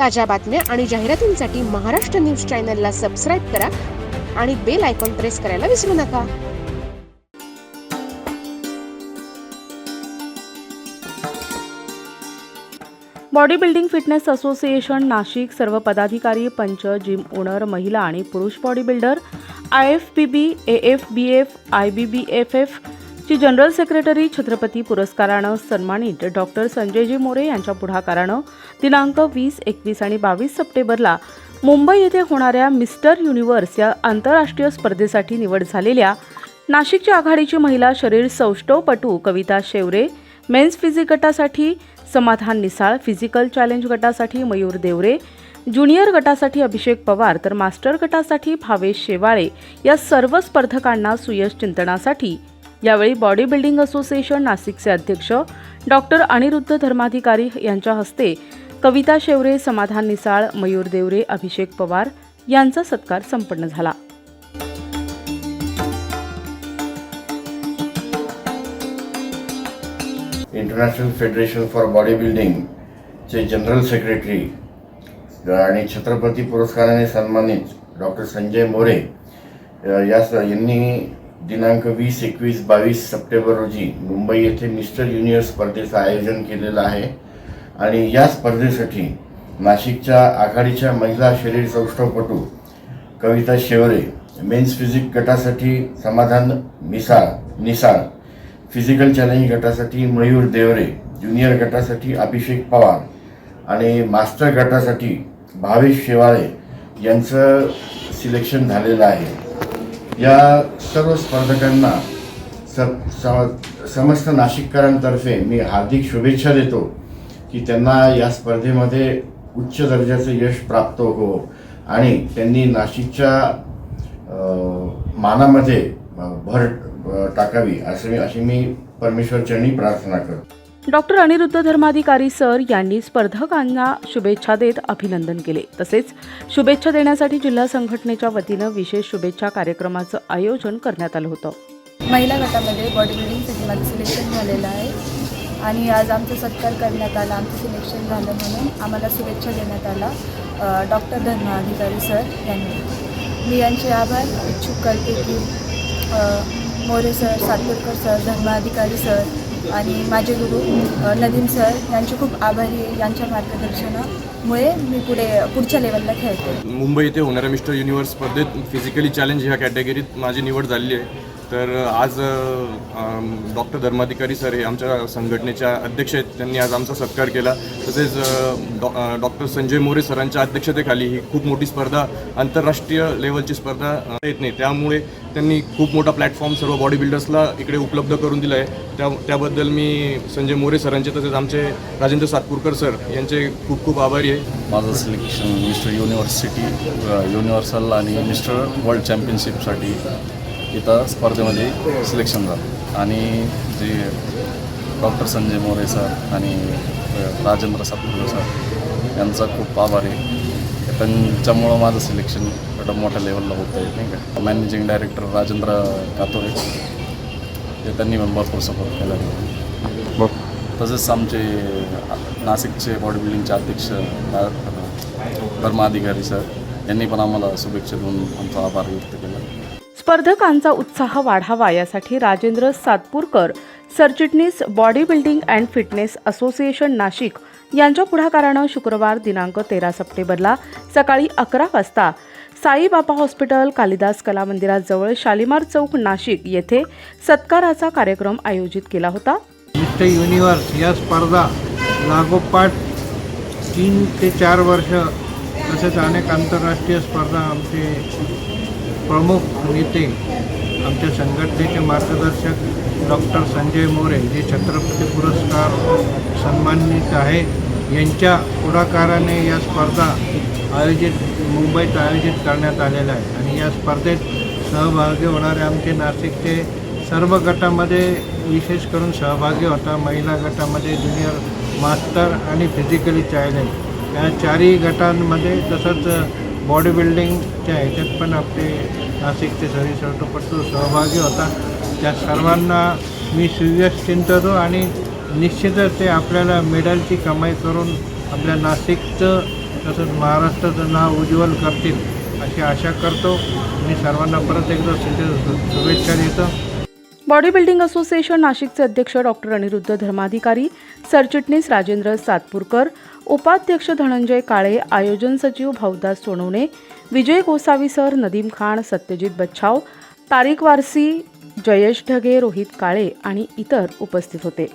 ताज्या बातम्या आणि जाहिरातींसाठी महाराष्ट्र न्यूज चॅनलला सबस्क्राईब करा आणि बेल आयकॉन प्रेस करायला विसरू नका. Body building fitness association Nashik सर्व पदाधिकारी पंच जिम ओनर महिला आणि पुरुष body builder I F B B A F B F I B B F F ची जनरल सेक्रेटरी छत्रपती पुरस्कारानं सन्मानित डॉक्टर संजयजी मोरे यांच्या पुढाकारानं दिनांक वीस एकवीस आणि बावीस सप्टेंबरला मुंबई येथे होणाऱ्या मिस्टर युनिव्हर्स या आंतरराष्ट्रीय स्पर्धेसाठी निवड झालेल्या नाशिकच्या आघाडीची महिला शरीर सौष्ठवपटू कविता शेवरे मेन्स फिजिक गटासाठी समाधान निसाळ फिजिकल चॅलेंज गटासाठी मयूर देवरे ज्युनियर गटासाठी अभिषेक पवार तर मास्टर गटासाठी भावेश शेवाळे या सर्व स्पर्धकांना सुयश चिंतनासाठी यावेळी बॉडी बिल्डिंग असोसिएशन नाशिकचे अध्यक्ष डॉक्टर अनिरुद्ध धर्माधिकारी यांच्या हस्ते कविता शेवरे समाधान निसाळ मयूर देवरे अभिषेक पवार यांचा सत्कार संपन्न झाला. इंटरनॅशनल फेडरेशन फॉर बॉडी बिल्डिंगचे जनरल सेक्रेटरी आणि छत्रपती पुरस्काराने सन्मानित डॉक्टर संजय मोरे या यांनी दिनांक वीस एकवीस बावीस सप्टेंबर रोजी मुंबई येथे मिस्टर युनियर स्पर्धेचं आयोजन केलेलं आहे. आणि या स्पर्धेसाठी नाशिकच्या आघाडीच्या महिला शरीर सौष्ठवपटू कविता शेवरे मेन्स फिजिक गटासाठी समाधान मिसाळ निसाळ फिजिकल चॅलेंज गटासाठी मयूर देवरे ज्युनियर गटासाठी अभिषेक पवार आणि मास्टर गटासाठी भावेश शेवाळे यांचं सिलेक्शन झालेलं आहे. या सर्व स्पर्धकांना स समस्त नाशिककरांतर्फे मी हार्दिक शुभेच्छा देतो की त्यांना या स्पर्धेमध्ये उच्च दर्जाचं यश प्राप्त हो आणि त्यांनी नाशिकच्या मानामध्ये भर टाकावी असं अशी मी परमेश्वरचरणी प्रार्थना करतो. डॉक्टर अनिरुद्ध धर्माधिकारी सर यांनी स्पर्धकांना शुभेच्छा देत अभिनंदन केले. तसेच शुभेच्छा देण्यासाठी जिल्हा संघटनेच्या वतीनं विशेष शुभेच्छा कार्यक्रमाचं आयोजन करण्यात आलं होतं. महिला गटामध्ये बॉडी बिल्डिंगसाठी माझं सिलेक्शन झालेलं आहे आणि आज आमचा सत्कार करण्यात आला. आमचं सिलेक्शन झालं म्हणून आम्हाला शुभेच्छा देण्यात आला. डॉक्टर धर्माधिकारी सर यांनी. मी यांचे आभार इच्छुक करते की More sir Satpurkar sir Dharmadhikari sir आणि माझे गुरु नदीम सर यांचे खूप आभारी आहे यांच्या मार्गदर्शनामुळे मी पुढे पुढच्या लेवलला खेळते. मुंबई इथे होणाऱ्या मिस्टर युनिव्हर्स स्पर्धेत फिजिकली चॅलेंज ह्या कॅटेगरीत माझी निवड झालेली आहे. तर आज डॉक्टर धर्माधिकारी सर हे आमच्या संघटनेच्या अध्यक्ष आहेत. त्यांनी आज आमचा सत्कार केला. तसेच डॉ डॉक्टर संजय मोरे सरांच्या अध्यक्षतेखाली ही खूप मोठी स्पर्धा आंतरराष्ट्रीय लेवलची स्पर्धा येत नाही. त्यामुळे त्यांनी खूप मोठा प्लॅटफॉर्म सर्व बॉडी बिल्डर्सला इकडे उपलब्ध करून दिला आहे त्या त्याबद्दल मी संजय मोरे सरांचे तसेच आमचे राजेंद्र सातपूरकर सर यांचे खूप खूप आभारी आहे. माझं सिलेक्शन मिस्टर युनिव्हर्सिटी युनिव्हर्सल आणि मिस्टर वर्ल्ड चॅम्पियनशिपसाठी इथं स्पर्धेमध्ये सिलेक्शन झालं. आणि जे डॉक्टर संजय मोरे सर आणि राजेंद्र सातपुरे सर यांचा खूप आभार आहे. त्यांच्यामुळं माझं सिलेक्शन एवढं मोठ्या लेवलला होतं आहे नाही का? मॅनेजिंग डायरेक्टर राजेंद्र कातोरे ते त्यांनी पण भरपूर सपोर्ट केला. आहे तसेच आमचे नाशिकचे बॉडी बिल्डिंगचे अध्यक्ष धर्माधिकारी सर यांनी पण आम्हाला शुभेच्छा देऊन आमचा आभार व्यक्त केला. स्पर्धकांचा उत्साह वाढावा यासाठी राजेंद्र सातपूरकर सरचिटणीस body building and fitness association Nashik यांच्या पुढाकारानं शुक्रवार दिनांक तेरा सप्टेंबरला सकाळी अकरा वाजता साईबाबा हॉस्पिटल कालिदास कला मंदिराजवळ शालिमार चौक नाशिक येथे सत्काराचा कार्यक्रम आयोजित केला होता. मिस्टर युनिव्हर्स या स्पर्धा लागोपाठ तीन ते चार वर्ष तसेच अनेक आंतरराष्ट्रीय स्पर्धा आमचे प्रमुख नेते आमच्या संघटनेचे मार्गदर्शक डॉक्टर संजय मोरे जे छत्रपती पुरस्कार सन्मानित आहे यांच्या पुढाकाराने या स्पर्धा आयोजित मुंबईत आयोजित करण्यात आलेल्या आहे आणि या स्पर्धेत सहभागी होणारे आमचे नाशिकचे सर्व गटामध्ये विशेष करून सहभागी होता महिला गटामध्ये ज्युनियर मास्टर आणि फिजिकली चायलेंज या चारही गटांमध्ये तसंच बॉडी बिल्डिंगच्या ह्याच्यात पण आपले नाशिकचे सरीसरटोपटू सहभागी होता. त्या सर्वांना मी सिरियस चिंततो आणि निश्चितच ते आपल्याला मेडलची कमाई करून आपल्या नाशिकचं तसंच महाराष्ट्राचं नाव उज्ज्वल करतील अशी आशा करतो. मी सर्वांना परत एकदा शुभेच्छा देतो. बॉडी बिल्डिंग असोसिएशन नाशिकचे अध्यक्ष डॉक्टर अनिरुद्ध धर्माधिकारी सरचिटणीस राजेंद्र सातपूरकर उपाध्यक्ष धनंजय काळे आयोजन सचिव भाऊदास सोनवणे विजय गोसावी सर नदीम खान सत्यजित बच्छाव तारिक वारसी जयेश ढगे रोहित काळे आणि इतर उपस्थित होते.